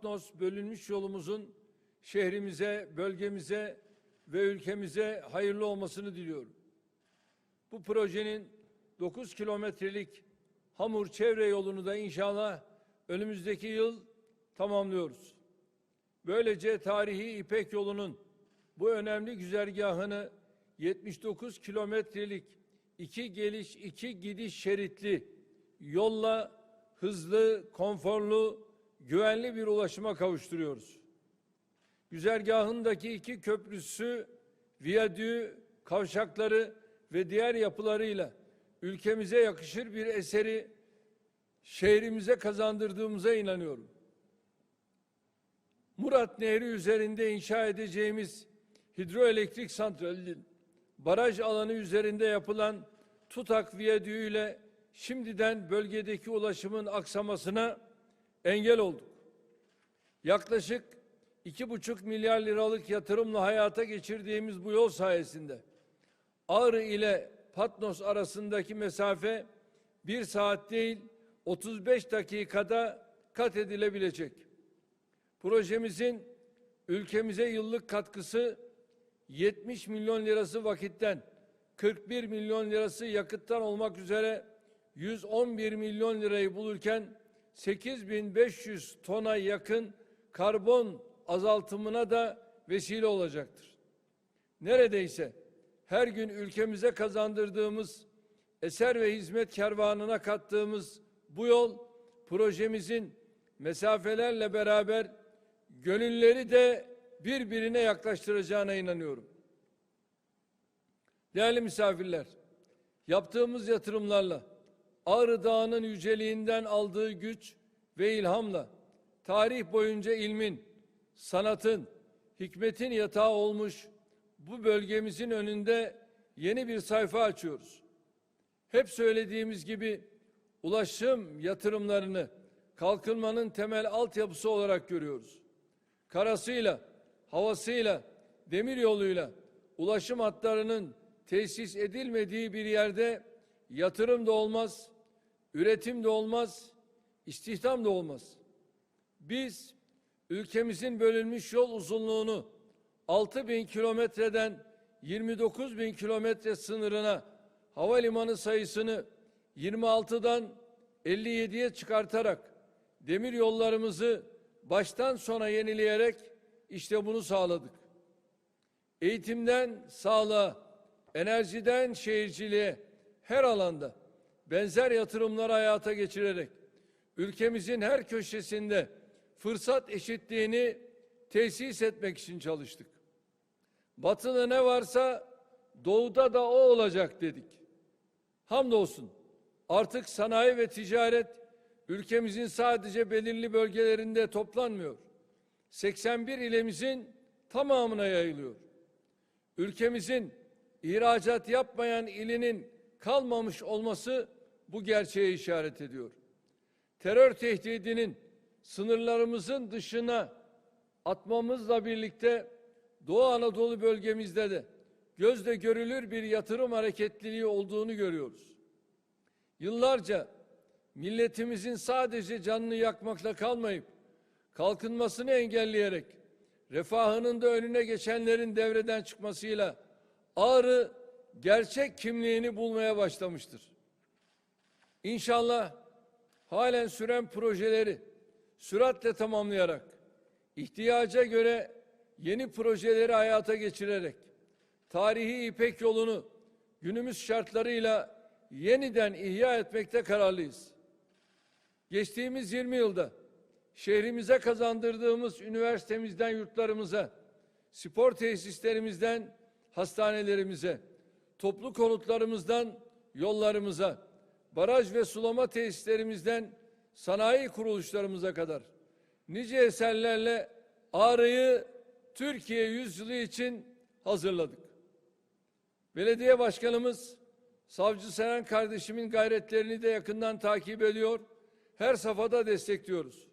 Patnos bölünmüş yolumuzun şehrimize, bölgemize ve ülkemize hayırlı olmasını diliyorum. Bu projenin 9 kilometrelik hamur çevre yolunu da inşallah önümüzdeki yıl tamamlıyoruz. Böylece tarihi İpek yolunun bu önemli güzergahını 79 kilometrelik iki geliş iki gidiş şeritli yolla hızlı, konforlu, güvenli bir ulaşıma kavuşturuyoruz. Güzergahındaki iki köprüsü, viyadüğü, kavşakları ve diğer yapılarıyla ülkemize yakışır bir eseri şehrimize kazandırdığımıza inanıyorum. Murat Nehri üzerinde inşa edeceğimiz hidroelektrik santralinin baraj alanı üzerinde yapılan tutak viyadüğüyle şimdiden bölgedeki ulaşımın aksamasına engel olduk. Yaklaşık iki buçuk milyar liralık yatırımla hayata geçirdiğimiz bu yol sayesinde Ağrı ile Patnos arasındaki mesafe bir saat değil 35 dakikada kat edilebilecek. Projemizin ülkemize yıllık katkısı 70 milyon lirası vakitten 41 milyon lirası yakıttan olmak üzere 111 milyon lirayı bulurken 8500 tona yakın karbon azaltımına da vesile olacaktır. Neredeyse her gün ülkemize kazandırdığımız eser ve hizmet kervanına kattığımız bu yol projemizin mesafelerle beraber gönülleri de birbirine yaklaştıracağına inanıyorum. Değerli misafirler, yaptığımız yatırımlarla Ağrı Dağı'nın yüceliğinden aldığı güç ve ilhamla tarih boyunca ilmin, sanatın, hikmetin yatağı olmuş bu bölgemizin önünde yeni bir sayfa açıyoruz. Hep söylediğimiz gibi ulaşım yatırımlarını kalkınmanın temel altyapısı olarak görüyoruz. Karasıyla, havasıyla, demir yoluyla ulaşım hatlarının tesis edilmediği bir yerde yatırım da olmaz, üretim de olmaz, istihdam da olmaz. Biz ülkemizin bölünmüş yol uzunluğunu 6 bin kilometreden 29 bin kilometre sınırına havalimanı sayısını 26'dan 57'ye çıkartarak demir yollarımızı baştan sona yenileyerek işte bunu sağladık. Eğitimden sağlığa, enerjiden şehirciliğe her alanda benzer yatırımları hayata geçirerek ülkemizin her köşesinde fırsat eşitliğini tesis etmek için çalıştık. Batıda ne varsa doğuda da o olacak dedik. Hamdolsun artık sanayi ve ticaret ülkemizin sadece belirli bölgelerinde toplanmıyor. 81 ilimizin tamamına yayılıyor. Ülkemizin ihracat yapmayan ilinin kalmamış olması bu gerçeğe işaret ediyor. Terör tehdidinin sınırlarımızın dışına atmamızla birlikte Doğu Anadolu bölgemizde de gözle görülür bir yatırım hareketliliği olduğunu görüyoruz. Yıllarca milletimizin sadece canını yakmakla kalmayıp kalkınmasını engelleyerek refahının da önüne geçenlerin devreden çıkmasıyla Ağrı gerçek kimliğini bulmaya başlamıştır. İnşallah halen süren projeleri süratle tamamlayarak ihtiyaca göre yeni projeleri hayata geçirerek tarihi İpek yolunu günümüz şartlarıyla yeniden ihya etmekte kararlıyız. Geçtiğimiz 20 yılda şehrimize kazandırdığımız üniversitemizden yurtlarımıza, spor tesislerimizden hastanelerimize, toplu konutlarımızdan yollarımıza, baraj ve sulama tesislerimizden sanayi kuruluşlarımıza kadar nice eserlerle Ağrı'yı Türkiye yüzyılı için hazırladık. Belediye başkanımız Savcı Seren kardeşimin gayretlerini de yakından takip ediyor. Her safhada destekliyoruz.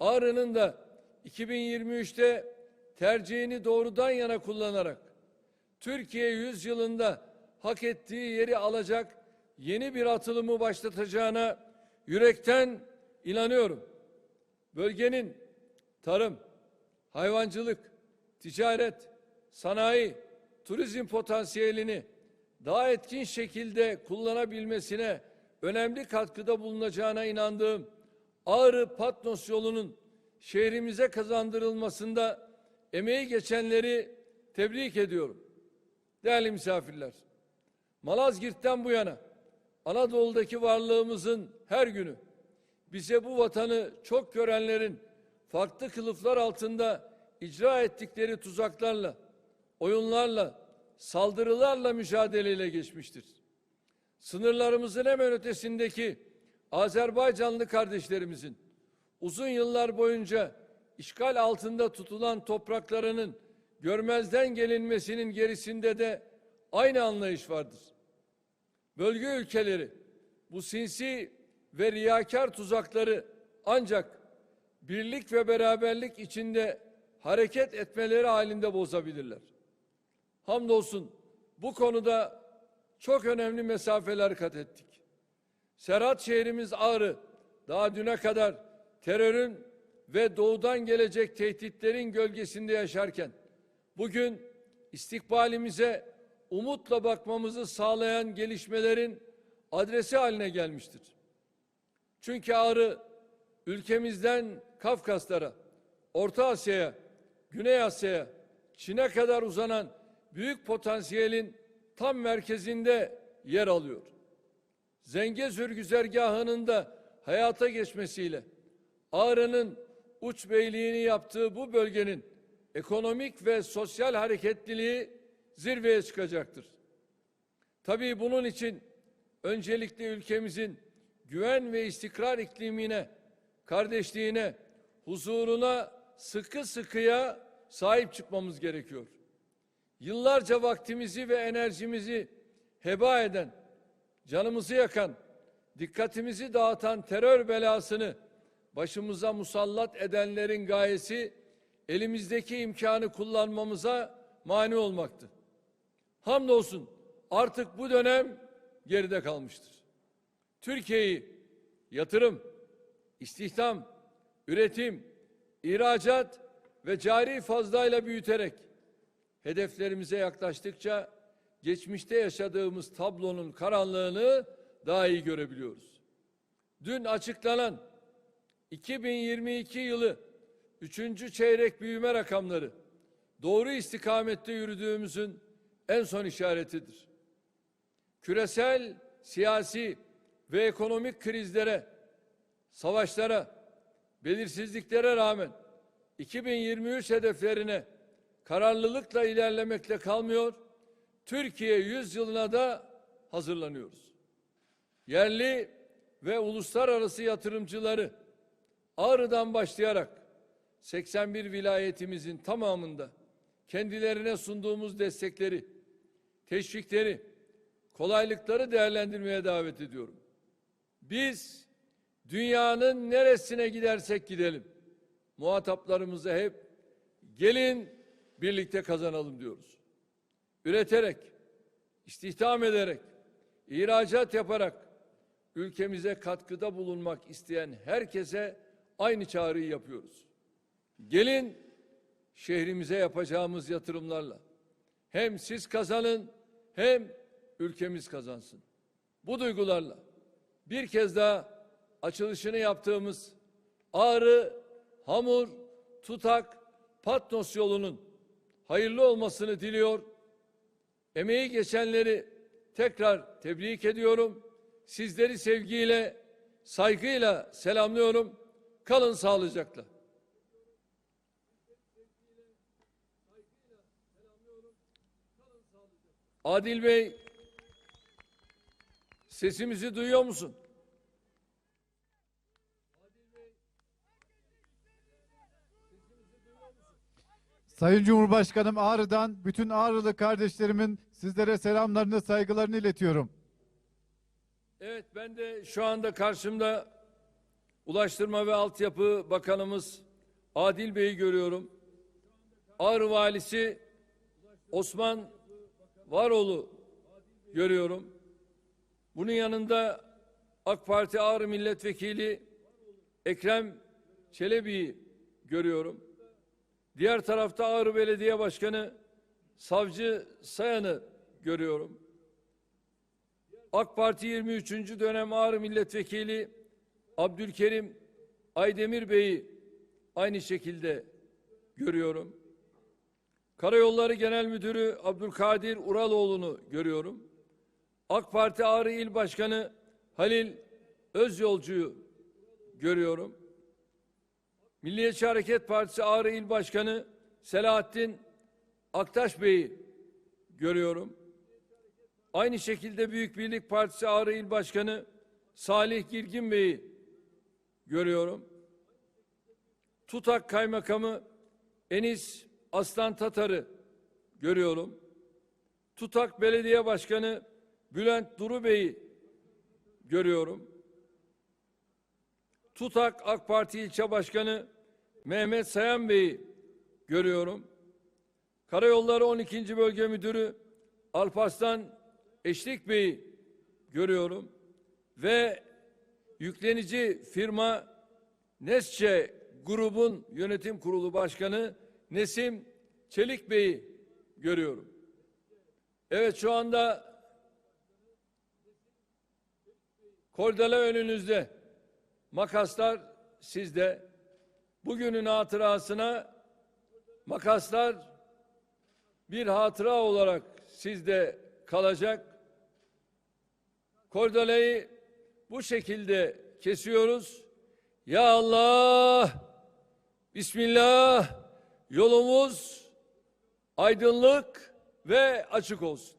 Ağrı'nın da 2023'te tercihini doğrudan yana kullanarak Türkiye yüzyılında hak ettiği yeri alacak yeni bir atılımı başlatacağına yürekten inanıyorum. Bölgenin tarım, hayvancılık, ticaret, sanayi, turizm potansiyelini daha etkin şekilde kullanabilmesine önemli katkıda bulunacağına inandığım Ağrı Patnos yolunun şehrimize kazandırılmasında emeği geçenleri tebrik ediyorum. Değerli misafirler, Malazgirt'ten bu yana Anadolu'daki varlığımızın her günü bize bu vatanı çok görenlerin farklı kılıflar altında icra ettikleri tuzaklarla, oyunlarla, saldırılarla mücadeleyle geçmiştir. Sınırlarımızın hemen ötesindeki Azerbaycanlı kardeşlerimizin uzun yıllar boyunca işgal altında tutulan topraklarının görmezden gelinmesinin gerisinde de aynı anlayış vardır. Bölge ülkeleri bu sinsi ve riyakar tuzakları ancak birlik ve beraberlik içinde hareket etmeleri halinde bozabilirler. Hamdolsun bu konuda çok önemli mesafeler kat ettik. Serhat şehrimiz Ağrı daha düne kadar terörün ve doğudan gelecek tehditlerin gölgesinde yaşarken bugün istikbalimize umutla bakmamızı sağlayan gelişmelerin adresi haline gelmiştir. Çünkü Ağrı ülkemizden Kafkaslara, Orta Asya'ya, Güney Asya'ya, Çin'e kadar uzanan büyük potansiyelin tam merkezinde yer alıyor. Zengezur güzergahının da hayata geçmesiyle Ağrı'nın uç beyliğini yaptığı bu bölgenin ekonomik ve sosyal hareketliliği zirveye çıkacaktır. Tabii bunun için öncelikle ülkemizin güven ve istikrar iklimine, kardeşliğine, huzuruna sıkı sıkıya sahip çıkmamız gerekiyor. Yıllarca vaktimizi ve enerjimizi heba eden, canımızı yakan, dikkatimizi dağıtan terör belasını başımıza musallat edenlerin gayesi elimizdeki imkanı kullanmamıza mani olmaktı. Hamdolsun artık bu dönem geride kalmıştır. Türkiye'yi yatırım, istihdam, üretim, ihracat ve cari fazlayla büyüterek hedeflerimize yaklaştıkça geçmişte yaşadığımız tablonun karanlığını daha iyi görebiliyoruz. Dün açıklanan 2022 yılı 3. çeyrek büyüme rakamları doğru istikamette yürüdüğümüzün en son işaretidir. Küresel, siyasi ve ekonomik krizlere, savaşlara, belirsizliklere rağmen 2023 hedeflerine kararlılıkla ilerlemekle kalmıyor, Türkiye yüzyılına da hazırlanıyoruz. Yerli ve uluslararası yatırımcıları Ağrı'dan başlayarak 81 vilayetimizin tamamında kendilerine sunduğumuz destekleri, teşvikleri, kolaylıkları değerlendirmeye davet ediyorum. Biz dünyanın neresine gidersek gidelim muhataplarımıza hep gelin birlikte kazanalım diyoruz. Üreterek, istihdam ederek, ihracat yaparak ülkemize katkıda bulunmak isteyen herkese aynı çağrıyı yapıyoruz. Gelin şehrimize yapacağımız yatırımlarla hem siz kazanın hem ülkemiz kazansın. Bu duygularla bir kez daha açılışını yaptığımız Ağrı, Hamur, Tutak, Patnos yolunun hayırlı olmasını diliyor. Emeği geçenleri tekrar tebrik ediyorum. Sizleri sevgiyle, saygıyla selamlıyorum. Kalın sağlıcakla. Adil Bey, sesimizi duyuyor musun? Sayın Cumhurbaşkanım Ağrı'dan bütün Ağrılı kardeşlerimin sizlere selamlarını, saygılarını iletiyorum. Evet ben de şu anda karşımda Ulaştırma ve Altyapı Bakanımız Adil Bey'i görüyorum. Ağrı Valisi Osman Varoğlu görüyorum. Bunun yanında AK Parti Ağrı Milletvekili Ekrem Çelebi'yi görüyorum. Diğer tarafta Ağrı Belediye Başkanı Savcı Sayan'ı görüyorum. AK Parti 23. dönem Ağrı Milletvekili Abdülkerim Aydemir Bey'i aynı şekilde görüyorum. Karayolları Genel Müdürü Abdülkadir Uraloğlu'nu görüyorum. AK Parti Ağrı İl Başkanı Halil Özyolcu'yu görüyorum. Milliyetçi Hareket Partisi Ağrı İl Başkanı Selahattin Aktaş Bey'i görüyorum. Aynı şekilde Büyük Birlik Partisi Ağrı İl Başkanı Salih Girgin Bey'i görüyorum. Tutak Kaymakamı Enis Aslan Tatar'ı görüyorum. Tutak Belediye Başkanı Bülent Duru Bey'i görüyorum. Tutak AK Parti İlçe Başkanı Mehmet Sayan Bey'i görüyorum. Karayolları 12. Bölge Müdürü Alparslan Eşlik Bey'i görüyorum. Ve yüklenici firma Nesçe grubun yönetim kurulu başkanı Nesim Çelik Bey'i görüyorum. Evet şu anda kordela önünüzde. Makaslar sizde. Bugünün hatırasına makaslar bir hatıra olarak sizde kalacak. Kordelayı bu şekilde kesiyoruz. Ya Allah, Bismillah, yolumuz aydınlık ve açık olsun.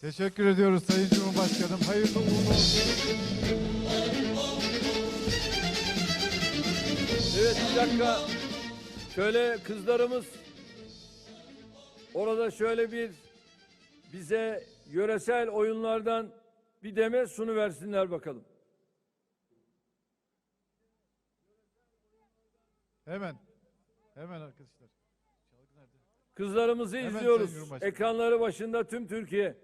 Teşekkür ediyoruz Sayın Cumhurbaşkanım. Hayırlı uğurlu olsun. Evet bir dakika. Şöyle kızlarımız orada şöyle bir bize yöresel oyunlardan bir demet sunu versinler bakalım. Hemen. Hemen arkadaşlar. Kızlarımızı Hemen izliyoruz. Ekranları başında tüm Türkiye.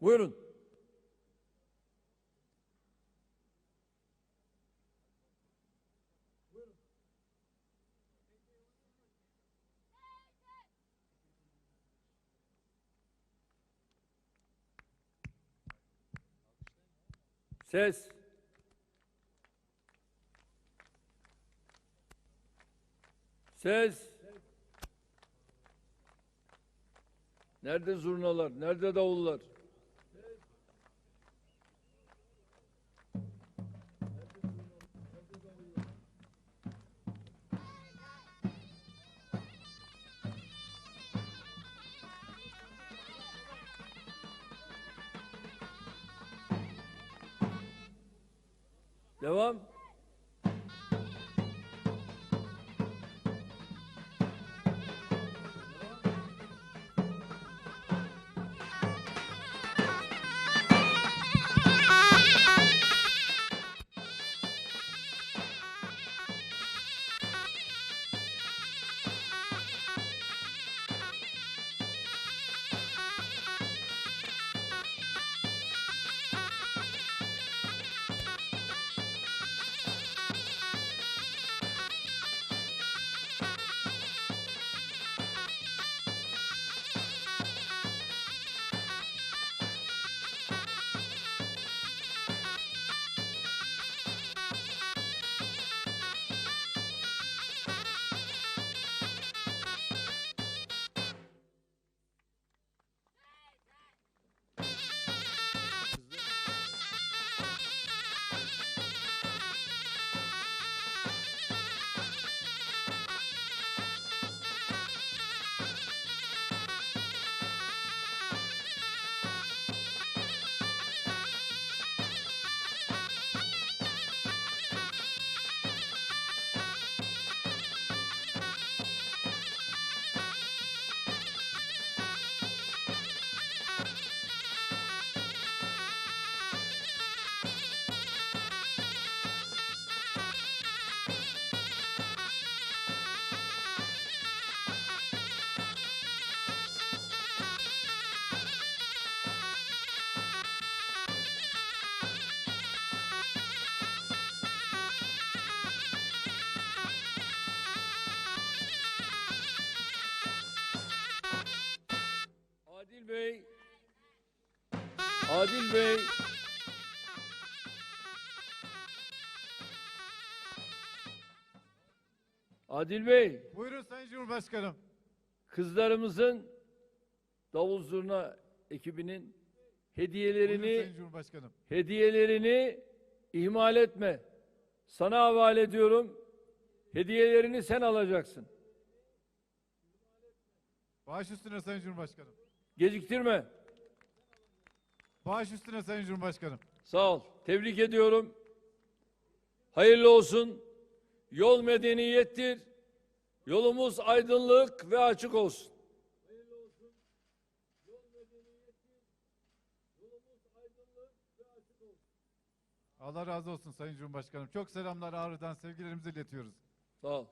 Buyurun. Ses. Ses. Nerede zurnalar? Nerede davullar? Tamam. Adil Bey Adil Bey, Buyurun Sayın Cumhurbaşkanım. kızlarımızın davul zurna ekibinin Buyurun hediyelerini Sayın Cumhurbaşkanım. hediyelerini ihmal etme. Sana havale ediyorum. Hediyelerini sen alacaksın. Baş üstüne Sayın Cumhurbaşkanım. Geciktirme. Baş üstüne Sayın Cumhurbaşkanım. Sağ ol. Tebrik ediyorum. Hayırlı olsun. Yol medeniyettir. Yolumuz aydınlık ve açık olsun. Allah razı olsun Sayın Cumhurbaşkanım. Çok selamlar Ağrı'dan sevgilerimizi iletiyoruz. Sağ ol.